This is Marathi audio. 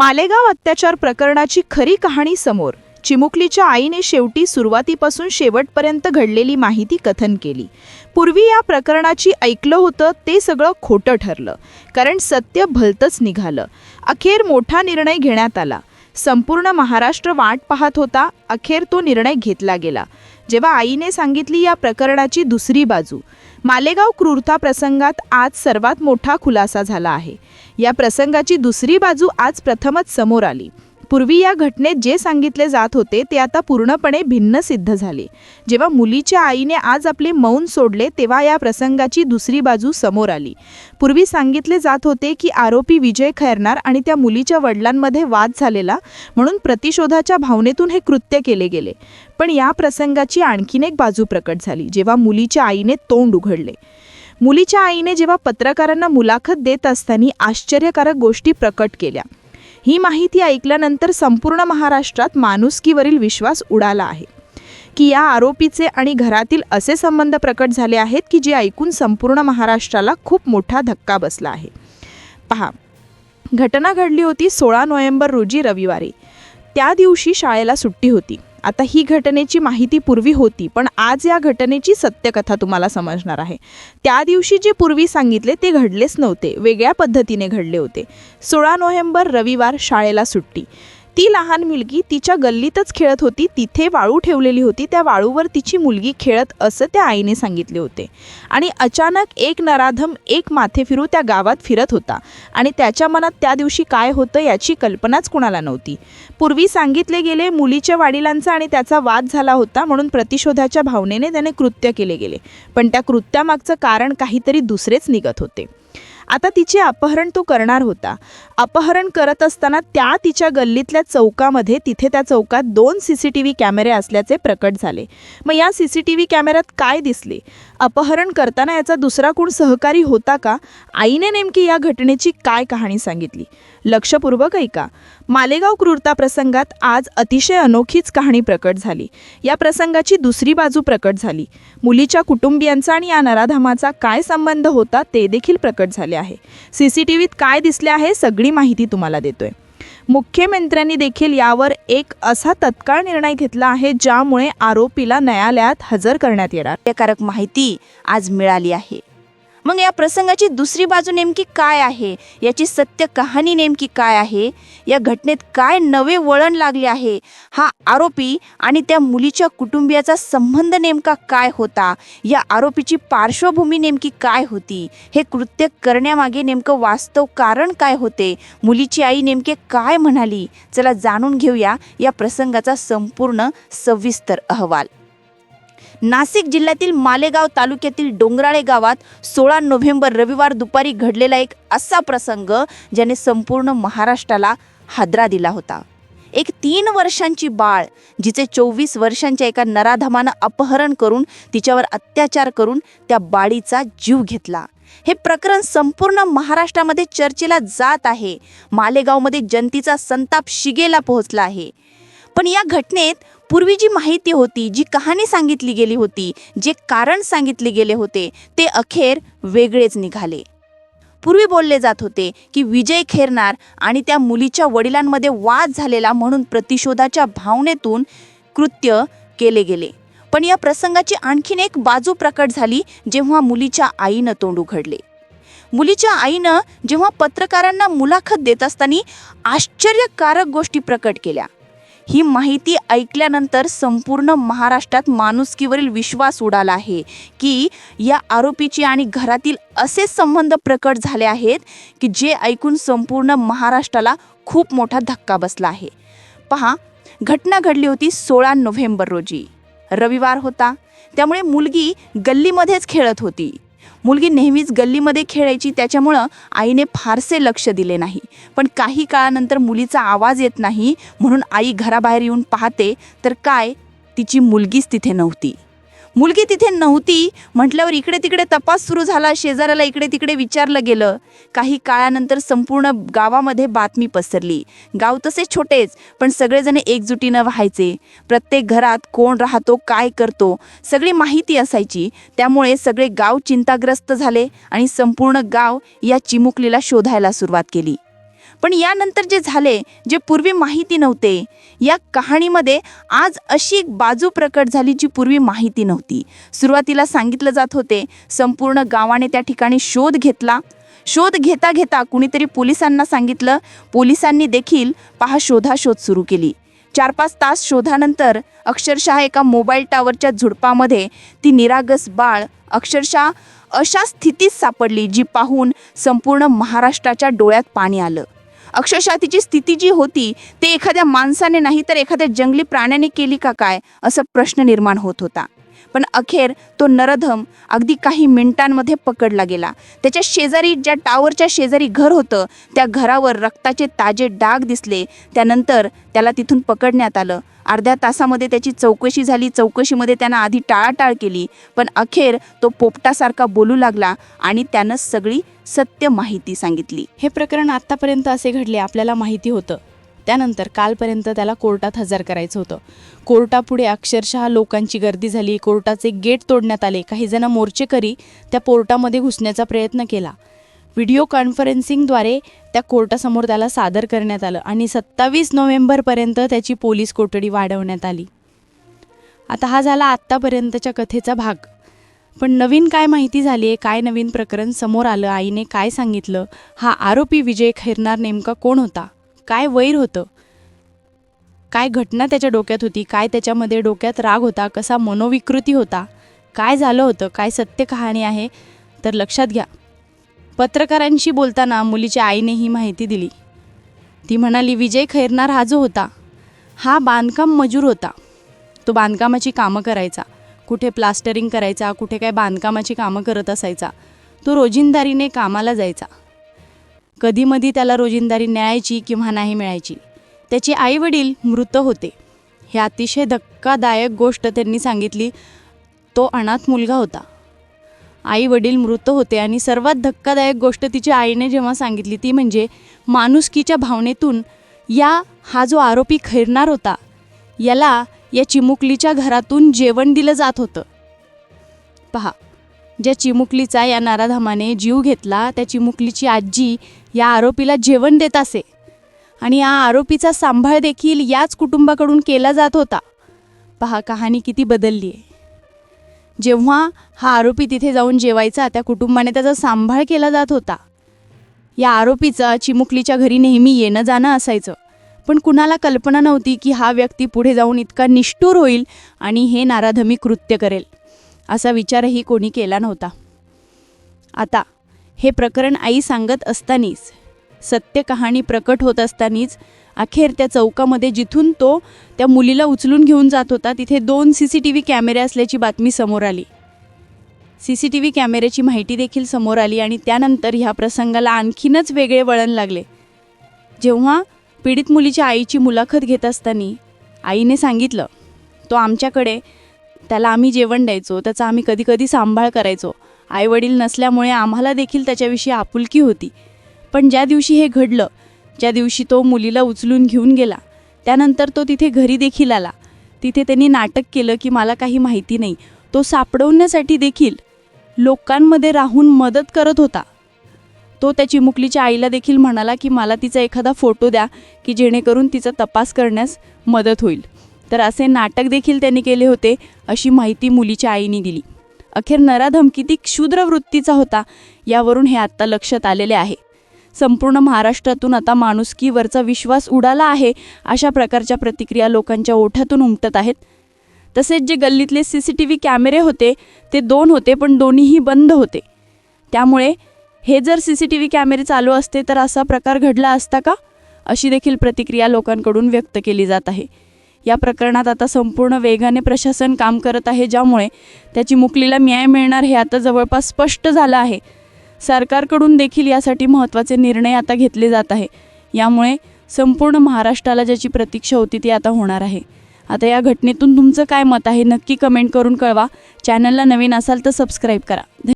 मालेगाव अत्याचार प्रकरणाची खरी कहाणी समोर चिमुकलीच्या आईने शेवटी सुरुवातीपासून शेवटपर्यंत घडलेली माहिती कथन केली. पूर्वी या प्रकरणाची ऐकलं होतं ते सगळं खोटं ठरलं कारण सत्य भलतंच निघालं. अखेर मोठा निर्णय घेण्यात आला. संपूर्ण महाराष्ट्र वाट पाहत होता अखेर तो निर्णय घेतला गेला. जेव्हा आईने सांगितली या प्रकरणाची दुसरी बाजू मालेगाव क्रूरता प्रसंगात आज सर्वात मोठा खुलासा झाला आहे. या प्रसंगाची दुसरी बाजू आज प्रथमच समोर आली. पूर्वी या घटनेत जे सांगितले जात होते ते आता पूर्णपणे भिन्न सिद्ध झाले. जेव्हा मुलीच्या आईने आज आपले मौन सोडले तेव्हा या प्रसंगाची दुसरी बाजू समोर आली. पूर्वी सांगितले जात होते की आरोपी विजय खैरनार आणि त्या मुलीच्या वडिलांमध्ये वाद झालेला म्हणून प्रतिशोधाच्या भावनेतून हे कृत्य केले गेले. पण या प्रसंगाची आणखीन एक बाजू प्रकट झाली जेव्हा मुलीच्या आईने तोंड उघडले. मुलीच्या आईने जेव्हा पत्रकारांना मुलाखत देत असताना आश्चर्यकारक गोष्टी प्रकट केल्या. ही माहिती ऐकल्यानंतर संपूर्ण महाराष्ट्रात माणुसकीवरील विश्वास उडाला आहे की या आरोपीचे आणि घरातील असे संबंध प्रकट झाले आहेत की जे ऐकून संपूर्ण महाराष्ट्राला खूप मोठा धक्का बसला आहे. पहा घटना घडली होती सोळा नोव्हेंबर रोजी रविवारी. त्या दिवशी शाळेला सुट्टी होती. आता ही घटनेची माहिती पूर्वी होती पण आज या घटनेची सत्यकथा तुम्हाला समजणार आहे. त्या दिवशी जे पूर्वी सांगितले ते घडलेच नव्हते. वेगळ्या पद्धतीने घडले होते. सोळा नोव्हेंबर रविवार शाळेला सुट्टी. ती लहान मुलगी तिच्या गल्लीतच खेळत होती तिथे वाळू ठेवलेली होती त्या वाळूवर तिची मुलगी खेळत असं त्या आईने सांगितले होते. आणि अचानक एक नराधम एक माथे फिरू त्या गावात फिरत होता. आणि त्याच्या मनात त्या दिवशी काय होतं याची कल्पनाच कुणाला नव्हती. पूर्वी सांगितले गेले मुलीच्या वडिलांचा आणि त्याचा वाद झाला होता म्हणून प्रतिशोधाच्या भावनेने त्याने कृत्य केले गेले. पण त्या कृत्यामागचं कारण काहीतरी दुसरेच निघत होते. आता तिचे अपहरण तो करणार होता. अपहरण करत असताना त्या तिच्या गल्लीतल्या चौकामध्ये तिथे त्या चौकात दोन सी सी टी व्ही कॅमेरे असल्याचे प्रकट झाले. मग या सी सी टी व्ही कॅमेऱ्यात काय दिसले? अपहरण करताना याचा दुसरा कोण सहकारी होता का? आईने नेमकी या घटनेची काय कहाणी सांगितली? लक्षपूर्वक ऐका. मालेगाव क्रूरता प्रसंगात आज अतिशय अनोखीच कहाणी प्रकट झाली. या प्रसंगाची दुसरी बाजू प्रकट झाली. मुलीच्या कुटुंबियांचा आणि या नराधामाचा काय संबंध होता ते देखील प्रकट झाले आहे. सी सी टी व्हीत काय दिसले आहे सगळी माहिती तुम्हाला देतोय. मुख्यमंत्र्यांनी देखील यावर एक असा तत्काळ निर्णय घेतला आहे ज्यामुळे आरोपीला न्यायालयात हजर करण्यात येणार. कारक माहिती आज मिळाली आहे. मग या प्रसंगाची दुसरी बाजू नेमकी काय आहे? याची सत्य कहाणी नेमकी काय आहे? या घटनेत काय नवे वळण लागले आहे? हा आरोपी आणि त्या मुलीच्या कुटुंबियाचा संबंध नेमका काय होता? या आरोपीची पार्श्वभूमी नेमकी काय होती? हे कृत्य करण्यामागे नेमकं वास्तव कारण काय होते? मुलीची आई नेमके काय म्हणाली? चला जाणून घेऊया या प्रसंगाचा संपूर्ण सविस्तर अहवाल. नाशिक जिल्ह्यातील मालेगाव तालुक्यातील डोंगराळे गावात सोळा नोव्हेंबर रविवार दुपारी घडलेला एक असा प्रसंग ज्याने संपूर्ण महाराष्ट्राला हादरा दिला होता. एक तीन वर्षांची बाळ जिचे चोवीस वर्षांच्या एका नराधमानं अपहरण करून तिच्यावर अत्याचार करून त्या बाळीचा जीव घेतला. हे प्रकरण संपूर्ण महाराष्ट्रामध्ये चर्चेला जात आहे. मालेगावमध्ये जनतेचा संताप शिगेला पोहोचला आहे. पण या घटनेत पूर्वी जी माहिती होती जी कहाणी सांगितली गेली होती जे कारण सांगितले गेले होते ते अखेर वेगळेच निघाले. पूर्वी बोलले जात होते की विजय खेरनार आणि त्या मुलीच्या वडिलांमध्ये वाद झालेला म्हणून प्रतिशोधाच्या भावनेतून कृत्य केले गेले. पण या प्रसंगाची आणखीन एक बाजू प्रकट झाली जेव्हा मुलीच्या आईनं तोंड उघडले. मुलीच्या आईनं जेव्हा पत्रकारांना मुलाखत देत असताना आश्चर्यकारक गोष्टी प्रकट केल्या. ही माहिती ऐकल्यानंतर संपूर्ण महाराष्ट्रात माणुसकीवरील विश्वास उडाला आहे की या आरोपीचे आणि घरातील असे संबंध प्रकट झाले आहेत की जे ऐकून संपूर्ण महाराष्ट्राला खूप मोठा धक्का बसला आहे. पहा घटना घडली होती सोळा नोव्हेंबर रोजी. रविवार होता त्यामुळे मुलगी गल्लीमध्येच खेळत होती. मुलगी नेहमीच गल्लीमध्ये खेळायची त्याच्यामुळं आईने फारसे लक्ष दिले नाही. पण काही काळानंतर मुलीचा आवाज येत नाही म्हणून आई घराबाहेर येऊन पाहते तर काय तिची मुलगीच तिथे नव्हती. मुलगी तिथे नव्हती. म्हटल्यावर इकडे तिकडे तपास सुरू झाला शेजाऱ्याला इकडे तिकडे विचारलं गेलं. काही काळानंतर संपूर्ण गावामध्ये बातमी पसरली. गाव तसे छोटेच पण सगळेजण एकजुटीनं व्हायचे. प्रत्येक घरात कोण राहतो काय करतो सगळी माहिती असायची. त्यामुळे सगळे गाव चिंताग्रस्त झाले आणि संपूर्ण गाव या चिमुकलीला शोधायला सुरुवात केली. पण यानंतर जे झाले जे पूर्वी माहिती नव्हते या कहाणीमध्ये आज अशी एक बाजू प्रकट झाली जी पूर्वी माहिती नव्हती. सुरुवातीला सांगितलं जात होते संपूर्ण गावाने त्या ठिकाणी शोध घेतला. शोध घेता घेता कुणीतरी पोलिसांना सांगितलं पोलिसांनी देखील पहा शोधाशोध सुरू केली. चार पाच तास शोधानंतर अक्षरशः एका मोबाईल टावरच्या झुडपामध्ये ती निरागस बाळ अक्षरशः अशा स्थितीत सापडली जी पाहून संपूर्ण महाराष्ट्राच्या डोळ्यात पाणी आलं. अक्षरशः तिची स्थिती जी होती ते एखाद्या माणसाने नाही तर एखाद्या जंगली प्राण्याने केली का काय? असं प्रश्न निर्माण होत होता. पण अखेर तो नरधम अगदी काही मिनिटांमध्ये पकडला गेला. त्याच्या शेजारी ज्या टावरच्या शेजारी घर होतं त्या घरावर रक्ताचे ताजे डाग दिसले. त्यानंतर त्याला तिथून पकडण्यात आलं. अर्ध्या तासामध्ये त्याची चौकशी झाली. चौकशीमध्ये त्यानं आधी टाळाटाळ केली. पण अखेर तो पोपटासारखा बोलू लागला आणि त्यानं सगळी सत्य माहिती सांगितली. हे प्रकरण आत्तापर्यंत असे घडले आपल्याला माहिती होतं. त्यानंतर कालपर्यंत त्याला कोर्टात हजर करायचं होतं. कोर्टापुढे अक्षरशः लोकांची गर्दी झाली कोर्टाचे गेट तोडण्यात आले काही जण मोर्चेकरी त्या पोर्टामध्ये घुसण्याचा प्रयत्न केला. व्हिडिओ कॉन्फरन्सिंगद्वारे त्या कोर्टासमोर त्याला सादर करण्यात आलं आणि सत्तावीस नोव्हेंबरपर्यंत त्याची पोलीस कोठडी वाढवण्यात आली. आता हा झाला आत्तापर्यंतच्या कथेचा भाग. पण नवीन काय माहिती झाली आहे काय नवीन प्रकरण समोर आलं आईने काय सांगितलं हा आरोपी विजय खैरनार नेमका कोण होता? काय वैर होतं? काय घटना त्याच्या डोक्यात होती? काय त्याच्यामध्ये डोक्यात राग होता? कसा मनोविकृती होता? काय झालं होतं? काय सत्य कहाणी आहे? तर लक्षात घ्या. पत्रकारांशी बोलताना मुलीच्या आईने ही माहिती दिली. ती म्हणाली विजय खैरनार हा जो होता हा बांधकाम मजूर होता. तो बांधकामाची कामं करायचा. कुठे प्लास्टरिंग करायचा कुठे काय बांधकामाची कामं करत असायचा. तो रोजिंदारीने कामाला जायचा. कधीमधी त्याला रोजिंदारी मिळायची किंवा नाही मिळायची. त्याचे आईवडील मृत होते. हे अतिशय धक्कादायक गोष्ट त्यांनी सांगितली. तो अनाथ मुलगा होता. आई वडील मृत होते आणि सर्वात धक्कादायक गोष्ट तिच्या आईने जेव्हा सांगितली ती म्हणजे माणुसकीच्या भावनेतून या हा जो आरोपी खैरणार होता याला या चिमुकलीच्या घरातून जेवण दिलं जात होतं. पहा ज्या चिमुकलीचा या नाराधामाने जीव घेतला त्या चिमुकलीची आजी या आरोपीला जेवण देत असे. आणि या आरोपीचा सांभाळ देखील याच कुटुंबाकडून केला जात होता. पहा कहाणी किती बदलली आहे. जेव्हा हा आरोपी तिथे जाऊन जेवायचा त्या कुटुंबाने त्याचा सांभाळ केला जात होता. या आरोपीचं चिमुकलीच्या घरी नेहमी येणं जाणं असायचं. पण कुणाला कल्पना नव्हती की हा व्यक्ती पुढे जाऊन इतका निष्ठुर होईल आणि हे नाराधमी कृत्य करेल. असा विचारही कोणी केला नव्हता. आता हे प्रकरण आई सांगत असतानीच सत्य कहाणी प्रकट होत असतानीच अखेर त्या चौकामध्ये जिथून तो त्या मुलीला उचलून घेऊन जात होता तिथे दोन सी सी टी व्ही कॅमेरे असल्याची बातमी समोर आली. सी सी टी व्ही कॅमेऱ्याची माहिती देखील समोर आली आणि त्यानंतर ह्या प्रसंगाला आणखीनच वेगळे वळण लागले. जेव्हा पीडित मुलीच्या आईची मुलाखत घेत असताना आईने सांगितलं तो आमच्याकडे त्याला आम्ही जेवण द्यायचो त्याचा आम्ही कधी कधी सांभाळ करायचो. आईवडील नसल्यामुळे आम्हाला देखील त्याच्याविषयी आपुलकी होती. पण ज्या दिवशी हे घडलं ज्या दिवशी तो मुलीला उचलून घेऊन गेला त्यानंतर तो तिथे घरी देखील आला. तिथे त्यांनी नाटक केलं की मला काही माहिती नाही. तो सापडवण्यासाठी देखील लोकांमध्ये राहून मदत करत होता. तो त्या चिमुकलीच्या आईला देखील म्हणाला की मला तिचा एखादा फोटो द्या की जेणेकरून तिचा तपास करण्यास मदत होईल. तर असे नाटक देखील त्यांनी केले होते अशी माहिती मुलीच्या आईने दिली. अखेर नराधम किती क्षुद्र वृत्तीचा होता यावरून हे आत्ता लक्षात आलेले आहे. संपूर्ण महाराष्ट्रातून आता माणुसकीवरचा विश्वास उडाला आहे अशा प्रकारच्या प्रतिक्रिया लोकांच्या ओठातून उमटत आहेत. तसेच जे गल्लीतले सी सी टी व्ही कॅमेरे होते ते दोन होते पण दोन्हीही बंद होते. त्यामुळे हे जर सी सी टी व्ही कॅमेरे चालू असते तर असा प्रकार घडला असता का? अशी देखील प्रतिक्रिया लोकांकडून व्यक्त केली जात आहे. या प्रकरणात आता संपूर्ण वेगाने प्रशासन काम करत आहे ज्यामुळे त्याची मुकलीला न्याय मिळणार हे आता जवळपास स्पष्ट झालं आहे. सरकारकडून देखील यासाठी महत्त्वाचे निर्णय आता घेतले जात आहे. यामुळे संपूर्ण महाराष्ट्राला ज्याची प्रतीक्षा होती ती आता होणार आहे. आता या घटनेतून तुमचं काय मत आहे? नक्की कमेंट करून कळवा. चॅनलला नवीन असाल तर सबस्क्राईब करा.